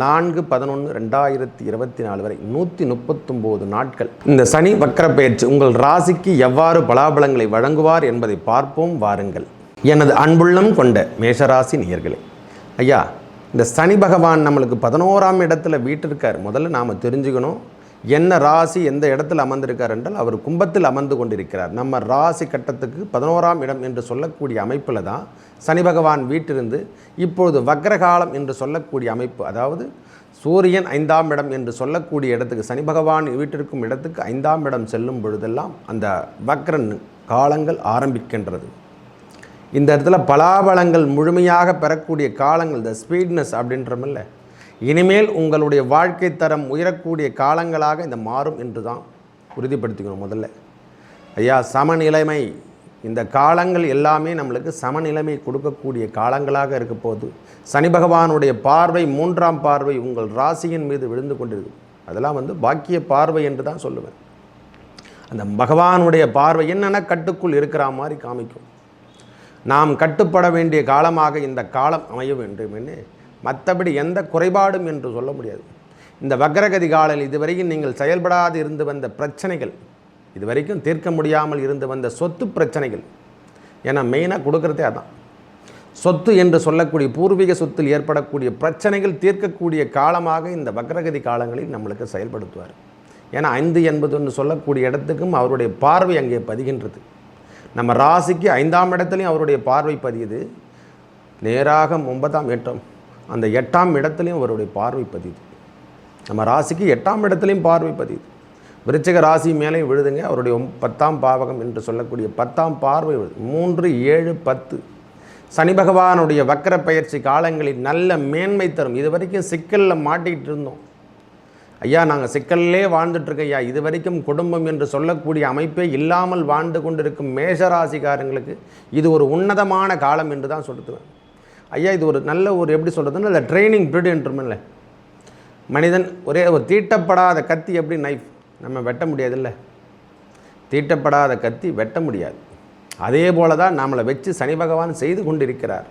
நான்கு பதினொன்று ரெண்டாயிரத்தி இருபத்தி நாலு வரை நூற்றி முப்பத்தொம்போது நாட்கள். இந்த சனி வக்கர பயிற்சி உங்கள் ராசிக்கு எவ்வாறு பலாபலங்களை வழங்குவார் என்பதை பார்ப்போம் வாருங்கள். எனது அன்புள்ளம் கொண்ட மேஷராசி நேயர்களே ஐயா இந்த சனி பகவான் நம்மளுக்கு பதினோராம் இடத்துல வீட்டிருக்கார். முதல்ல நாம் தெரிஞ்சுக்கணும் என்ன ராசி எந்த இடத்துல அமர்ந்திருக்கார் என்றால் அவர் கும்பத்தில் அமர்ந்து கொண்டிருக்கிறார். நம்ம ராசி கட்டத்துக்கு பதினோராம் இடம் என்று சொல்லக்கூடிய அமைப்பில் தான் சனி பகவான் வீட்டிருந்து இப்பொழுது வக்ரகாலம் என்று சொல்லக்கூடிய அமைப்பு அதாவது சூரியன் ஐந்தாம் இடம் என்று சொல்லக்கூடிய இடத்துக்கு சனி பகவான் வீட்டிற்கும் இடத்துக்கு ஐந்தாம் இடம் செல்லும் பொழுதெல்லாம் அந்த வக்ரன் காலங்கள் ஆரம்பிக்கின்றது. இந்த இடத்துல பலாபலங்கள் முழுமையாக பெறக்கூடிய காலங்கள் த ஸ்பீட்னஸ் அப்படின்றமில்ல இனிமேல் உங்களுடைய வாழ்க்கை தரம் உயரக்கூடிய காலங்களாக இந்த மாறும் என்று தான் உறுதிப்படுத்திக்கணும் முதல்ல. ஐயா சமநிலைமை இந்த காலங்கள் எல்லாமே நம்மளுக்கு சமநிலைமை கொடுக்கக்கூடிய காலங்களாக இருக்க போது சனி பகவானுடைய பார்வை மூன்றாம் பார்வை உங்கள் ராசியின் மீது விழுந்து கொண்டிருக்கு அதெல்லாம் வந்து பாக்கிய பார்வை என்று தான் சொல்லுவேன். அந்த பகவானுடைய பார்வை என்னென்ன கட்டுக்குள் இருக்கிற மாதிரி காமிக்கும். நாம் கட்டுப்பட வேண்டிய காலமாக இந்த காலம் அமைய வேண்டும் என்று மற்றபடி எந்த குறைபாடும் என்று சொல்ல முடியாது. இந்த வக்ரகதி காலில் இதுவரைக்கும் நீங்கள் செயல்படாது இருந்து வந்த பிரச்சனைகள் இது வரைக்கும் தீர்க்க முடியாமல் இருந்து வந்த சொத்து பிரச்சனைகள். ஏன்னா மெயினாக கொடுக்குறதே அதான். சொத்து என்று சொல்லக்கூடிய பூர்வீக சொத்தில் ஏற்படக்கூடிய பிரச்சனைகள் தீர்க்கக்கூடிய காலமாக இந்த வக்ரகதி காலங்களில் நம்மளுக்கு செயல்படுத்துவார். ஏன்னா ஐந்து என்பது ஒன்று சொல்லக்கூடிய இடத்துக்கும் அவருடைய பார்வை அங்கே பதிகின்றது. நம்ம ராசிக்கு ஐந்தாம் இடத்துலையும் அவருடைய பார்வை பதியுது. நேராக ஒன்பதாம் எட்டம் அந்த எட்டாம் இடத்துலையும் அவருடைய பார்வை பதியுது. நம்ம ராசிக்கு எட்டாம் இடத்துலையும் பார்வை பதியுது. விருச்சிக ராசி மேலே விழுதுங்க. அவருடைய பத்தாம் பாவகம் என்று சொல்லக்கூடிய பத்தாம் பார்வை விழுது. மூன்று ஏழு பத்து. சனி பகவானுடைய வக்கர பயிற்சி காலங்களில் நல்ல மேன்மை தரும். இது வரைக்கும் சிக்கலில் மாட்டிக்கிட்டு இருந்தோம். ஐயா நாங்கள் சிக்கல்லே வாழ்ந்துட்டுருக்க ஐயா. இது வரைக்கும் குடும்பம் என்று சொல்லக்கூடிய அமைப்பே இல்லாமல் வாழ்ந்து கொண்டிருக்கும் மேஷராசிக்காரங்களுக்கு இது ஒரு உன்னதமான காலம் என்று தான் சொல்லுவேன். ஐயா இது ஒரு நல்ல ஒரு எப்படி சொல்கிறதுன்னு அந்த ட்ரைனிங் பீரியட் என்றுமில்ல. மனிதன் ஒரே ஒரு தீட்டப்படாத கத்தி எப்படி நைஃப் நம்ம வெட்ட முடியாதுல்ல. தீட்டப்படாத கத்தி வெட்ட முடியாது. அதே போல தான் நம்மளை வச்சு சனி பகவான் செய்து கொண்டிருக்கிறார்.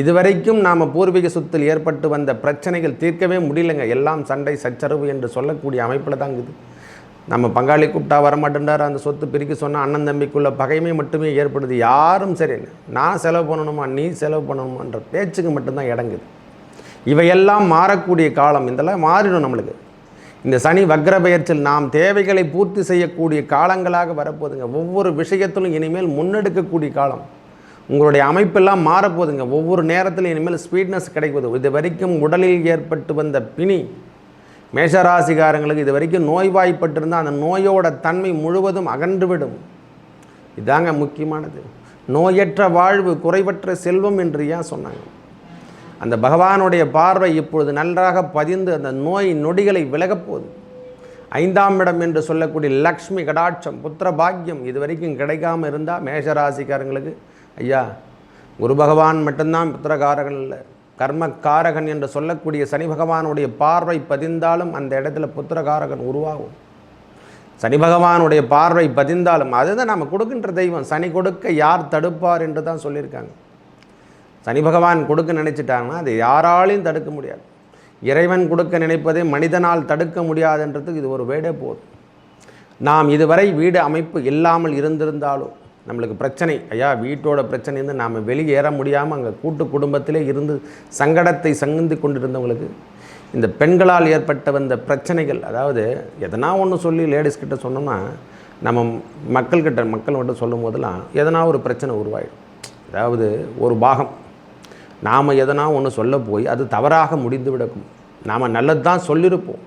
இதுவரைக்கும் நாம் பூர்வீக சொத்தில் ஏற்பட்டு வந்த பிரச்சனைகள் தீர்க்கவே முடியலங்க. எல்லாம் சண்டை சச்சரவு என்று சொல்லக்கூடிய அமைப்பில் தான் இருக்குது. நம்ம பங்காளி கூப்பிட்டா வரமாட்டேன்றார். அந்த சொத்து பிரிக்க சொன்னால் அண்ணன் தம்பிக்குள்ள பகைமை மட்டுமே ஏற்படுது. யாரும் சரி நான் செலவு பண்ணணுமா? நீ செலவு பண்ணணுமான்ற பேச்சுக்கு மட்டும்தான் இடங்குது இவையெல்லாம் மாறக்கூடிய காலம். இதெல்லாம் மாறிடும் நம்மளுக்கு. இந்த சனி வக்ர பெயர்ச்சியில் நாம் தேவைகளை பூர்த்தி செய்யக்கூடிய காலங்களாக வரப்போகுதுங்க. ஒவ்வொரு விஷயத்திலும் இனிமேல் முன்னெடுக்கக்கூடிய காலம். உங்களுடைய அமைப்பெல்லாம் மாறப்போகுதுங்க. ஒவ்வொரு நேரத்திலும் இனிமேல் ஸ்பீட்னஸ் கிடைக்குது. இது வரைக்கும் உடலில் ஏற்பட்டு வந்த பிணி மேஷராசிகாரங்களுக்கு இது வரைக்கும் நோய்வாய்ப்பட்டிருந்தால் அந்த நோயோட தன்மை முழுவதும் அகன்றுவிடும். இதாங்க முக்கியமானது. நோயற்ற வாழ்வு குறைவற்ற செல்வம் என்று ஏன் சொன்னாங்க? அந்த பகவானுடைய பார்வை இப்பொழுது நன்றாக பதிந்து அந்த நோய் நொடிகளை விலகப்போகுது ஐந்தாம் இடம் என்று சொல்லக்கூடிய லக்ஷ்மி கடாட்சம் புத்திர பாக்கியம் இது வரைக்கும் கிடைக்காமல் இருந்தால் மேஷராசிக்காரங்களுக்கு ஐயா குரு பகவான் மட்டும்தான் புத்திரகாரகன் இல்லை. கர்மக்காரகன் என்று சொல்லக்கூடிய சனி பகவானுடைய பார்வை பதிந்தாலும் அந்த இடத்துல புத்திரகாரகன் உருவாகும். சனி பகவானுடைய பார்வை பதிந்தாலும் அதுதான் நம்ம கொடுக்கின்ற தெய்வம். சனி கொடுக்க யார் தடுப்பார் என்று தான் சொல்லியிருக்காங்க. சனி பகவான் கொடுக்க நினைச்சிட்டாங்கன்னா அது யாராலையும் தடுக்க முடியாது. இறைவன் கொடுக்க நினைப்பதை மனிதனால் தடுக்க முடியாதுன்றதுக்கு இது ஒரு வேடே போதும். நாம் இதுவரை வீடு அமைப்பு இல்லாமல் இருந்திருந்தாலும் நம்மளுக்கு பிரச்சனை ஐயா வீட்டோட பிரச்சனைன்னு நாம் வெளியேற முடியாமல் அங்கே கூட்டு குடும்பத்திலே இருந்து சங்கடத்தை சங்கிந்து கொண்டிருந்தவங்களுக்கு இந்த பெண்களால் ஏற்பட்ட வந்த பிரச்சனைகள் அதாவது எதனா ஒன்று சொல்லி லேடிஸ் கிட்ட சொன்னோம்னா நம்ம மக்கள்கிட்ட மக்கள் மட்டும் சொல்லும் போதெல்லாம் எதனா ஒரு பிரச்சனை உருவாயிடும். அதாவது ஒரு பாகம் நாம் எதனா ஒன்று சொல்ல போய் அது தவறாக முடிந்து விடக்கும் நாம் நல்லது தான் சொல்லியிருப்போம்.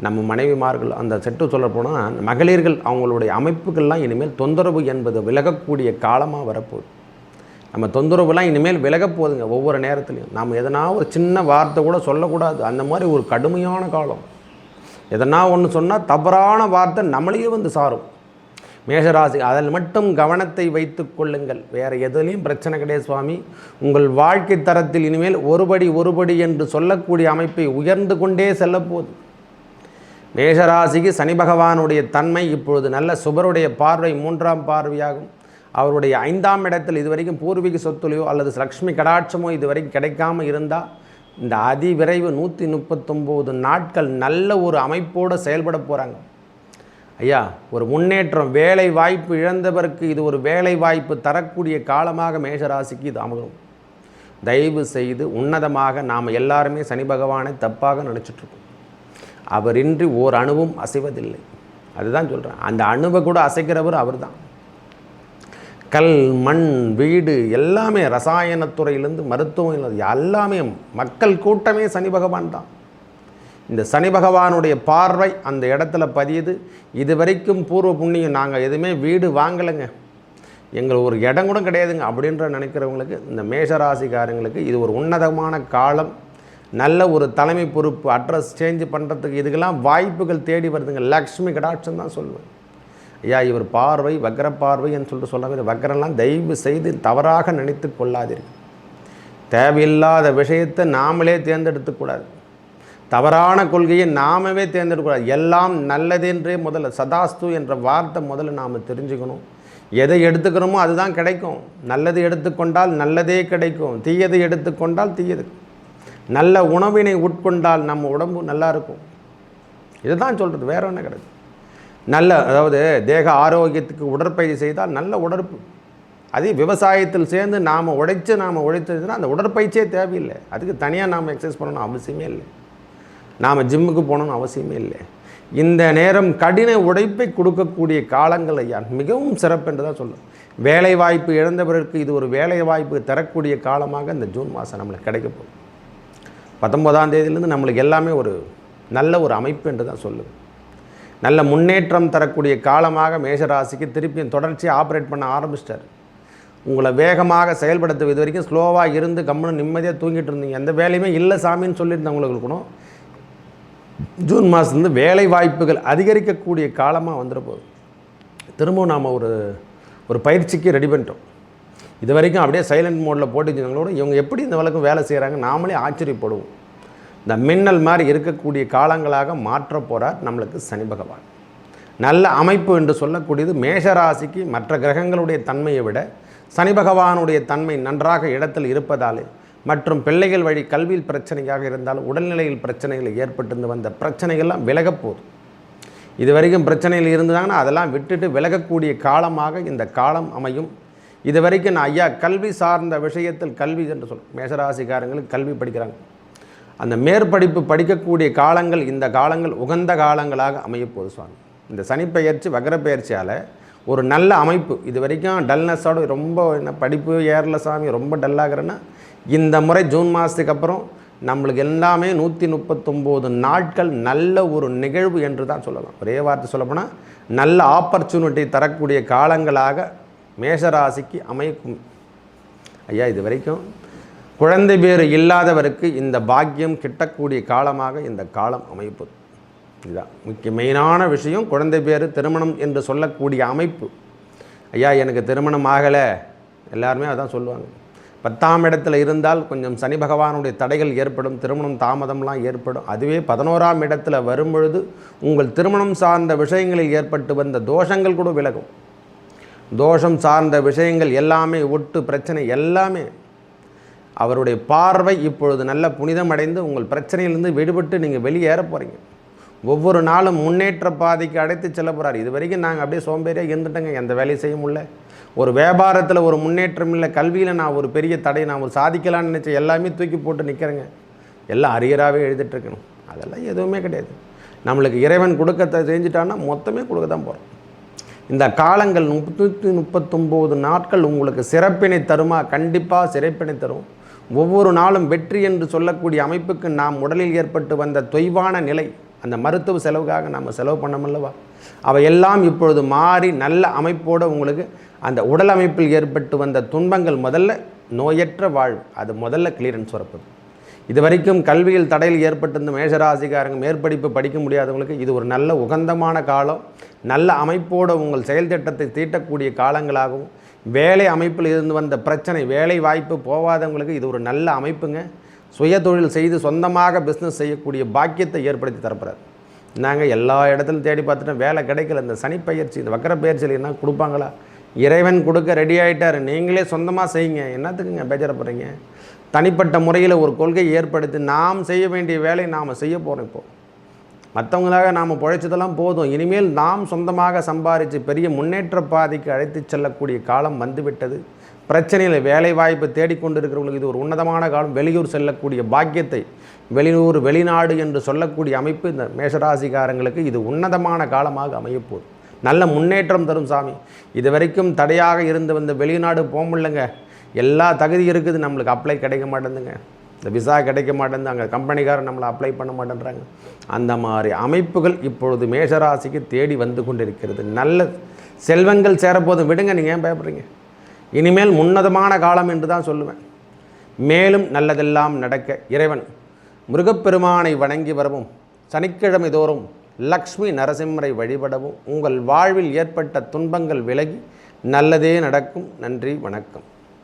நம்ம மனைவிமார்கள் அந்த செட்டு சொல்ல போனால் மகளிர்கள் அவங்களுடைய அமைப்புகள்லாம் இனிமேல் தொந்தரவு என்பது விலகக்கூடிய காலமாக வரப்போகுது. நம்ம தொந்தரவுலாம் இனிமேல் விலகப் போகுதுங்க ஒவ்வொரு நேரத்துலையும். நாம் எதனா ஒரு சின்ன வார்த்தை கூட சொல்லக்கூடாது. அந்த மாதிரி ஒரு கடுமையான காலம். எதனா ஒன்று சொன்னால் தவறான வார்த்தை நம்மளையே வந்து சாரும். மேஷராசி அதில் மட்டும் கவனத்தை வைத்து கொள்ளுங்கள். வேறு எதுலேயும் பிரச்சனை கிடையாது சுவாமி. உங்கள் வாழ்க்கை தரத்தில் இனிமேல் ஒருபடி ஒருபடி என்று சொல்லக்கூடிய அமைப்பை உயர்ந்து கொண்டே செல்லப்போகுது மேஷராசிக்கு சனி பகவானுடைய தன்மை இப்பொழுது நல்ல சுபருடைய பார்வை மூன்றாம் பார்வையாகும். அவருடைய ஐந்தாம் இடத்தில் இதுவரைக்கும் பூர்வீக சொத்துலையோ அல்லது லக்ஷ்மி கடாட்சமோ இதுவரைக்கும் கிடைக்காம இருந்தால் இந்த அதிவிரைவு நூற்றி முப்பத்தொம்போது நாட்கள் நல்ல ஒரு அமைப்போடு செயல்பட போகிறாங்க ஐயா ஒரு முன்னேற்றம் வேலை வாய்ப்பு இழந்தவருக்கு இது ஒரு வேலை வாய்ப்பு தரக்கூடிய காலமாக மேஷராசிக்கு இது அமலும் தயவு செய்து உன்னதமாக நாம் எல்லாருமே சனி பகவானை தப்பாக நினச்சிட்ருக்கோம். அவரின்றி ஓர் அணுவும் அசைவதில்லை. அதுதான் சொல்கிறேன் அந்த அணுவை கூட அசைக்கிறவர் அவர் தான் கல் மண் வீடு எல்லாமே ரசாயனத்துறையிலேருந்து மருத்துவம் எல்லாமே மக்கள் கூட்டமே சனி பகவான் தான் இந்த சனி பகவானுடைய பார்வை அந்த இடத்துல பதியுது. இது வரைக்கும் பூர்வ புண்ணியம் நாங்கள் எதுவுமே வீடு வாங்கலைங்க. எங்கள் ஒரு இடம் கூட கிடையாதுங்க அப்படின்ற நினைக்கிறவங்களுக்கு இந்த மேஷராசிக்காரங்களுக்கு இது ஒரு உன்னதமான காலம். நல்ல ஒரு தலைமை பொறுப்பு அட்ரஸ் சேஞ்ச் பண்ணுறதுக்கு இதுக்கெல்லாம் வாய்ப்புகள் தேடி வருதுங்க. லக்ஷ்மி கடாட்சம் தான் சொல்லுவேன். ஐயா இவர் பார்வை வக்கர பார்வை என்று சொல்லிட்டு சொல்ல வக்கரெல்லாம் தயவு செய்து தவறாக நினைத்து கொள்ளாதீர்கள். தேவையில்லாத விஷயத்தை நாமளே தேர்ந்தெடுத்துக்கூடாது தவறான கொள்கையை நாமவே தேர்ந்தெடுக்கக்கூடாது. எல்லாம் நல்லதென்றே முதல்ல சதாஸ்து என்ற வார்த்தை முதல்ல நாம் தெரிஞ்சுக்கணும். எதை எடுத்துக்கிறோமோ அதுதான் கிடைக்கும். நல்லது எடுத்துக்கொண்டால் நல்லதே கிடைக்கும். தீயதை எடுத்துக்கொண்டால் தீயது. நல்ல உணவினை உட்கொண்டால் நம்ம உடம்பு நல்லா இருக்கும். இதுதான் சொல்கிறது வேற ஒன்றும் கிடையாது. நல்ல அதாவது தேக ஆரோக்கியத்துக்கு உடற்பயிற்சி செய்தால் நல்ல உடற்பு. அதே விவசாயத்தில் சேர்ந்து நாம் உழைச்சு நாம் உழைச்சதுன்னா அந்த உடற்பயிற்சியே தேவையில்லை. அதுக்கு தனியாக நாம் எக்ஸசைஸ் பண்ணணும் அவசியமே இல்லை. நாம் ஜிம்முக்கு போகணும்னு அவசியமே இல்லை. இந்த நேரம் கடின உழைப்பை கொடுக்கக்கூடிய காலங்கள் ஐயா மிகவும் சிறப்பு என்று தான் சொல்லும் வேலை வாய்ப்பு இழந்தவர்களுக்கு இது ஒரு வேலை வாய்ப்பு தரக்கூடிய காலமாக இந்த ஜூன் மாதம் நம்மளுக்கு கிடைக்க போகும் பத்தொன்பதாம் தேதியிலேருந்து நம்மளுக்கு எல்லாமே ஒரு நல்ல ஒரு அமைப்பு என்று தான் சொல்லுது. நல்ல முன்னேற்றம் தரக்கூடிய காலமாக மேஷராசிக்கு திருப்பியும் தொடர்ச்சியாக ஆப்ரேட் பண்ண ஆரம்பிச்சிட்டார். உங்களை வேகமாக செயல்படுத்த இது வரைக்கும் ஸ்லோவாக இருந்து கம்முன்னு நிம்மதியாக தூங்கிட்டு இருந்தீங்க. எந்த வேலையுமே இல்லை சாமின்னு சொல்லியிருந்தவங்களுக்கு இருக்கணும் ஜூன் மாதத்துலேருந்து வேலை வாய்ப்புகள் அதிகரிக்கக்கூடிய காலமாக வந்துட போகுது. திரும்பவும் நாம் ஒரு ஒரு பயிற்சிக்கு ரெடி பண்ணிட்டோம். இது வரைக்கும் அப்படியே சைலண்ட் மோடில் போட்டுச்சுங்களோட இவங்க எப்படி இந்த வழக்கம் வேலை செய்கிறாங்க நாமளே ஆச்சரியப்படுவோம். இந்த மின்னல் மாதிரி இருக்கக்கூடிய காலங்களாக மாற்ற போகிறார் நம்மளுக்கு சனி பகவான். நல்ல அமைப்பு என்று சொல்லக்கூடியது மேஷராசிக்கு மற்ற கிரகங்களுடைய தன்மையை விட சனி பகவானுடைய தன்மை நன்றாக இடத்தில் இருப்பதாலே மற்றும் பிள்ளைகள் வழி கல்வியில் பிரச்சனையாக இருந்தால் உடல்நிலையில் பிரச்சனைகள் ஏற்பட்டு வந்த பிரச்சனைகள்லாம் விலகப்போகுது இது வரைக்கும் பிரச்சனைகள் இருந்தாங்கன்னா அதெல்லாம் விட்டுட்டு விலகக்கூடிய காலமாக இந்த காலம் அமையும். இது வரைக்கும் நான் ஐயா கல்வி சார்ந்த விஷயத்தில் கல்வி என்று சொல் மேசராசிக்காரங்களுக்கு கல்வி படிக்கிறாங்க. அந்த மேற்படிப்பு படிக்கக்கூடிய காலங்கள் இந்த காலங்கள் உகந்த காலங்களாக அமையப்போகுது சுவாமி. இந்த சனிப்பெயர்ச்சி வகர ஒரு நல்ல அமைப்பு. இது வரைக்கும் டல்னஸோடு ரொம்ப என்ன படிப்பு ஏறல சாமி ரொம்ப டல்லாகிறேன்னா இந்த முறை ஜூன் மாதத்துக்கு அப்புறம் நம்மளுக்கு எல்லாமே நூற்றி முப்பத்தொம்போது நாட்கள் நல்ல ஒரு நிகழ்வு என்று தான் சொல்லலாம். ஒரே வார்த்தை சொல்லப்போனால் நல்ல ஆப்பர்ச்சுனிட்டி தரக்கூடிய காலங்களாக மேஷராசிக்கு அமைக்கும் ஐயா இது வரைக்கும் குழந்தை பேர் இல்லாதவருக்கு இந்த பாக்கியம் கிட்டக்கூடிய காலமாக இந்த காலம் அமைப்பு. இதுதான் முக்கிய மெயினான விஷயம். குழந்தை பேர் திருமணம் என்று சொல்லக்கூடிய அமைப்பு. ஐயா எனக்கு திருமணம் ஆகலை. எல்லாருமே அதான் சொல்லுவாங்க. பத்தாம் இடத்துல இருந்தால் கொஞ்சம் சனி பகவானுடைய தடைகள் ஏற்படும் திருமணம் தாமதம்லாம் ஏற்படும். அதுவே பதினோராம் இடத்துல வரும்பொழுது உங்கள் திருமணம் சார்ந்த விஷயங்களில் ஏற்பட்டு வந்த தோஷங்கள் கூட விலகும். தோஷம் சார்ந்த விஷயங்கள் எல்லாமே ஒட்டு பிரச்சனை எல்லாமே அவருடைய பார்வை இப்பொழுது நல்ல புனிதமடைந்து உங்கள் பிரச்சனையிலிருந்து விடுபட்டு நீங்கள் வெளியேற போகிறீங்க ஒவ்வொரு நாளும் முன்னேற்ற பாதைக்கு அழைத்து செல்ல போகிறார் இது வரைக்கும் நாங்கள் அப்படியே சோம்பேறியாக இருந்துட்டோங்க. எந்த வேலையும் செய்ய முடியல. ஒரு வியாபாரத்தில் ஒரு முன்னேற்றம் இல்லை கல்வியில் நான் ஒரு பெரிய தடை நான் ஒரு சாதிக்கலாம்னு நினச்சேன் எல்லாமே தூக்கி போட்டு நிற்கிறேங்க எல்லாம் அரியராகவே எழுதிட்டுருக்கணும் அதெல்லாம் எதுவுமே கிடையாது. நம்மளுக்கு இறைவன் கொடுக்கத்தை செஞ்சுட்டான்னா மொத்தமே கொடுக்க தான் போகிறோம் இந்த காலங்கள் முப்பத்தி முப்பத்தொம்போது நாட்கள் உங்களுக்கு சிறப்பினை தருமா? கண்டிப்பாக சிறப்பினை தரும். ஒவ்வொரு நாளும் வெற்றி என்று சொல்லக்கூடிய அமைப்புக்கு நாம் உடலில் ஏற்பட்டு வந்த தொய்வான நிலை. அந்த மருத்துவ செலவுக்காக நம்ம செலவு பண்ணமில்லவா? அவையெல்லாம் இப்பொழுது மாறி நல்ல அமைப்போடு உங்களுக்கு அந்த உடல் அமைப்பில் ஏற்பட்டு வந்த துன்பங்கள் முதல்ல நோயற்ற வாழ்வு அது முதல்ல கிளியரன்ஸ் வரப்போகுது. இது வரைக்கும் கல்வியில் தடையில் ஏற்பட்டிருந்த மேஷராசிக்காரங்க மேற்படிப்பு படிக்க முடியாதவங்களுக்கு இது ஒரு நல்ல உகந்தமான காலம். நல்ல அமைப்போடு உங்கள் செயல் திட்டத்தை தீட்டக்கூடிய காலங்களாகவும் வேலை அமைப்பில் இருந்து வந்த பிரச்சனை வேலை வாய்ப்பு போகாதவங்களுக்கு இது ஒரு நல்ல அமைப்புங்க. சுய தொழில் செய்து சொந்தமாக பிஸ்னஸ் செய்யக்கூடிய பாக்கியத்தை ஏற்படுத்தி தரப்படுறாரு நாங்கள் எல்லா இடத்துலையும் தேடி பார்த்துட்டோம். வேலை கிடைக்கல. இந்த சனிப்பயிற்சி இந்த வக்கர பயிற்சியில் என்ன கொடுப்பாங்களா? இறைவன் கொடுக்க ரெடி ஆகிட்டார் நீங்களே சொந்தமாக செய்யுங்க. என்னத்துக்குங்க பேச்சரப்படுறீங்க தனிப்பட்ட முறையில் ஒரு கொள்கை ஏற்படுத்தி நாம் செய்ய வேண்டிய வேலையை நாம் செய்ய போகிறோம் இப்போது மற்றவங்களாக நாம் பிழைச்சதெல்லாம் போதும். இனிமேல் நாம் சொந்தமாக சம்பாதிச்சு பெரிய முன்னேற்ற பாதைக்கு அழைத்து செல்லக்கூடிய காலம் வந்துவிட்டது. பிரச்சனையில் வேலை வாய்ப்பு தேடிக்கொண்டிருக்கிறவங்களுக்கு இது ஒரு உன்னதமான காலம். வெளியூர் செல்லக்கூடிய பாக்கியத்தை வெளியூர் வெளிநாடு என்று சொல்லக்கூடிய அமைப்பு இந்த மேஷராசிக்காரங்களுக்கு இது உன்னதமான காலமாக அமையப்போகுது. நல்ல முன்னேற்றம் தரும் சாமி. இது வரைக்கும் தடையாக இருந்து வந்த வெளிநாடு போக முடியலங்க. எல்லா தகுதி இருக்குது. நம்மளுக்கு அப்ளை கிடைக்க மாட்டேங்குங்க இந்த விசா கிடைக்க மாட்டேங்குது. அங்கே கம்பெனிக்காரன் நம்மளை அப்ளை பண்ண மாட்டேன்றாங்க. அந்த மாதிரி அமைப்புகள் இப்பொழுது மேஷராசிக்கு தேடி வந்து கொண்டிருக்கிறது. நல்ல செல்வங்கள் சேரப்போதும் விடுங்க நீங்கள் ஏன் பயப்படுறீங்க? இனிமேல் உன்னதமான காலம் என்று தான் சொல்லுவேன். மேலும் நல்லதெல்லாம் நடக்க இறைவன் முருகப்பெருமானை வணங்கி வரவும் சனிக்கிழமை தோறும் லக்ஷ்மி நரசிம்மரை வழிபடவும் உங்கள் வாழ்வில் ஏற்பட்ட துன்பங்கள் விலகி நல்லதே நடக்கும். நன்றி வணக்கம்.